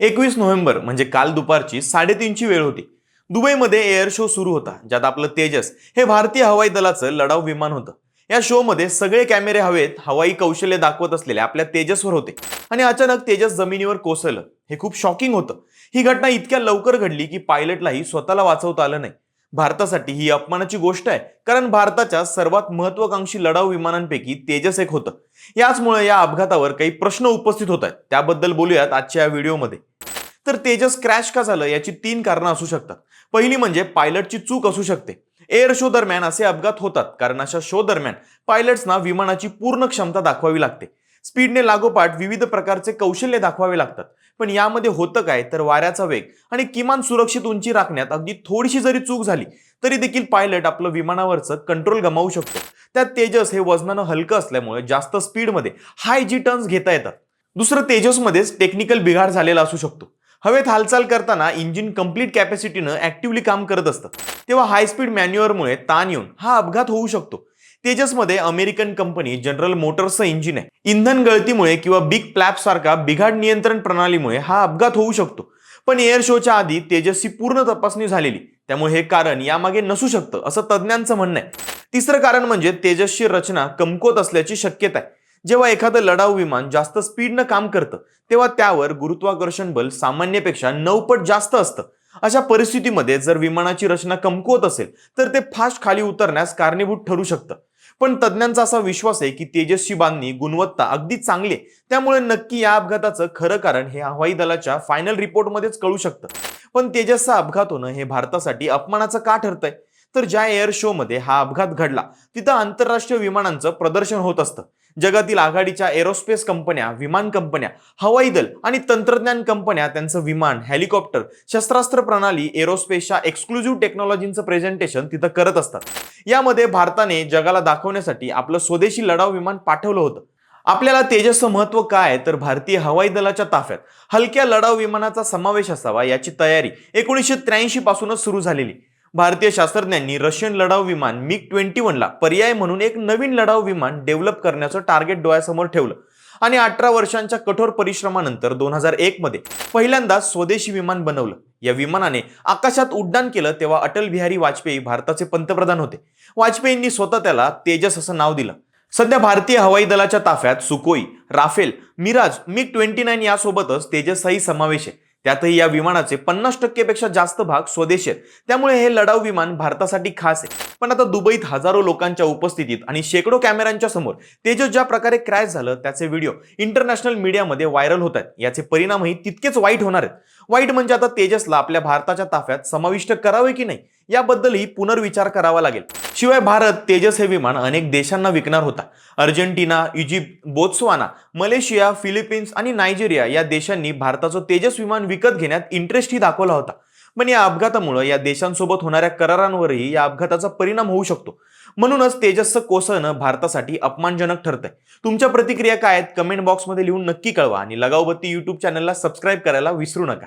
एकवीस नोव्हेंबर म्हणजे काल दुपारची साडेतीनची वेळ होती. दुबईमध्ये एअर शो सुरू होता ज्यात आपलं तेजस हे भारतीय हवाई दलाचं लढाऊ विमान होतं. या शोमध्ये सगळे कॅमेरे हवेत हवाई कौशल्य दाखवत असलेले आपल्या तेजसवर होते. आणि अचानक तेजस जमिनीवर कोसळलं. हे खूप शॉकिंग होतं. ही घटना इतक्या लवकर घडली की पायलटलाही स्वतःला वाचवता आलं नाही. भारतासाठी ही अपमानाची गोष्ट आहे. कारण भारताच्या सर्वात महत्वाकांक्षी लढाऊ विमानांपैकी तेजस एक होतं. याचमुळे या अपघातावर काही प्रश्न उपस्थित होत आहेत. त्याबद्दल बोलूयात आजच्या या व्हिडिओमध्ये. तर तेजस क्रॅश का झालं? याची तीन कारणं असू शकतात. पहिली म्हणजे पायलटची चूक असू शकते. एअर शो दरम्यान असे अपघात होतात. कारण अशा शो दरम्यान पायलट्सना विमानाची पूर्ण क्षमता दाखवावी लागते. स्पीडने लागोपाठ विविध प्रकारचे कौशल्य दाखवावे लागतात. पण यामध्ये होतं काय? तर वाऱ्याचा वेग आणि किमान सुरक्षित उंची राखण्यात अगदी थोडीशी जरी चूक झाली तरी देखील पायलट आपलं विमानावरचं कंट्रोल गमावू शकतो. त्यात तेजस हे वजनानं हलकं असल्यामुळे जास्त स्पीडमध्ये हाय जी टर्न्स घेता येतात. दुसरं तेजसमध्येच टेक्निकल बिघाड झालेला असू शकतो. हवेत हालचाल करताना इंजिन कंप्लीट कॅपॅसिटीनं ऍक्टिव्हली काम करत असतं. तेव्हा हाय स्पीड मॅन्युअरमुळे ताण येऊन हा अपघात होऊ शकतो. तेजसमध्ये अमेरिकन कंपनी जनरल मोटर्सचं इंजिन आहे. इंधन गळतीमुळे किंवा बिग प्लॅप सारखा बिघाड नियंत्रण प्रणालीमुळे हा अपघात होऊ शकतो. पण एअर शोच्या आधी तेजसची पूर्ण तपासणी झालेली. त्यामुळे हे कारण यामागे नसू शकतं असं तज्ज्ञांचं म्हणणं आहे. तिसरं कारण म्हणजे तेजसची रचना कमकुवत असल्याची शक्यता आहे. जेव्हा एखादं लढाऊ विमान जास्त स्पीडनं काम करतं तेव्हा त्यावर गुरुत्वाकर्षण बल सामान्यपेक्षा नऊ पट जास्त असतं. अशा परिस्थितीमध्ये जर विमानाची रचना कमकुवत असेल तर ते फास्ट खाली उतरण्यास कारणीभूत ठरू शकतं. पण तज्ज्ञांचा असा विश्वास आहे की तेजस्वी बांधणी गुणवत्ता अगदी चांगली आहे. त्यामुळे नक्की या अपघाताचं खरं कारण हे हवाई दलाच्या फायनल रिपोर्टमध्येच कळू शकतं. पण तेजसचा अपघात होणं हे भारतासाठी अपमानाचं का ठरतंय? तर ज्या एअर शोमध्ये हा अपघात घडला तिथं आंतरराष्ट्रीय विमानांचं प्रदर्शन होत असतं. जगातील आघाडीच्या एरोस्पेस कंपन्या विमान कंपन्या हवाई दल आणि तंत्रज्ञान कंपन्या त्यांचं विमान हेलिकॉप्टर शस्त्रास्त्र प्रणाली एरोस्पेसच्या एक्सक्लुझिव्ह टेक्नॉलॉजीचं प्रेझेंटेशन तिथं करत असतात. यामध्ये भारताने जगाला दाखवण्यासाठी आपलं स्वदेशी लढाऊ विमान पाठवलं होतं. आपल्याला तेजसचं महत्त्व काय आहे? तर भारतीय हवाई दलाच्या ताफ्यात हलक्या लढाऊ विमानाचा समावेश असावा याची तयारी एकोणीसशे त्र्याऐंशी पासूनच सुरू झालेली. भारतीय शास्त्रज्ञांनी रशियन लढाऊ विमान मिग ट्वेंटी वनला पर्याय म्हणून एक नवीन लढाऊ विमान डेव्हलप करण्याचं टार्गेट डोळ्यासमोर ठेवलं. आणि अठरा वर्षांच्या कठोर परिश्रमानंतर दोन हजार एक मध्ये पहिल्यांदा स्वदेशी विमान बनवलं. या विमानाने आकाशात उड्डाण केलं तेव्हा अटल बिहारी वाजपेयी भारताचे पंतप्रधान होते. वाजपेयींनी स्वतः त्याला तेजस असं नाव दिलं. सध्या भारतीय हवाई दलाच्या ताफ्यात Sukhoi Rafale Mirage MiG twenty nine यासोबतच तेजसचाही समावेश आहे. त्यातही या विमानाचे पन्नास टक्केपेक्षा जास्त भाग स्वदेशी आहेत. त्यामुळे हे लढाऊ विमान भारतासाठी खास आहे. पण आता दुबईत हजारो लोकांच्या उपस्थितीत आणि शेकडो कॅमेऱ्यांच्या समोर तेजस ज्या प्रकारे क्रॅश झालं त्याचे व्हिडिओ इंटरनॅशनल मीडियामध्ये व्हायरल होत आहेत. याचे परिणामही तितकेच वाईट होणार आहेत. वाईट म्हणजे आता तेजसला आपल्या भारताच्या ताफ्यात समाविष्ट करावे की नाही? याबद्दलही पुनर्विचार करावा लागेल. शिवाय भारत तेजस हे विमान अनेक देशांना विकणार होता. Argentina Egypt Botswana Malaysia Philippines आणि नायजेरिया या देशांनी भारताचं तेजस विमान विकत घेण्यात इंटरेस्टही दाखवला होता. पण या अपघातामुळे या देशांसोबत होणाऱ्या करारांवरही या अपघाताचा परिणाम होऊ शकतो. म्हणूनच तेजसचं कोसळणं भारतासाठी अपमानजनक ठरतंय. तुमच्या प्रतिक्रिया काय आहेत? कमेंट बॉक्समध्ये लिहून नक्की कळवा आणि लगावबत्ती युट्यूब चॅनलला सबस्क्राईब करायला विसरू नका.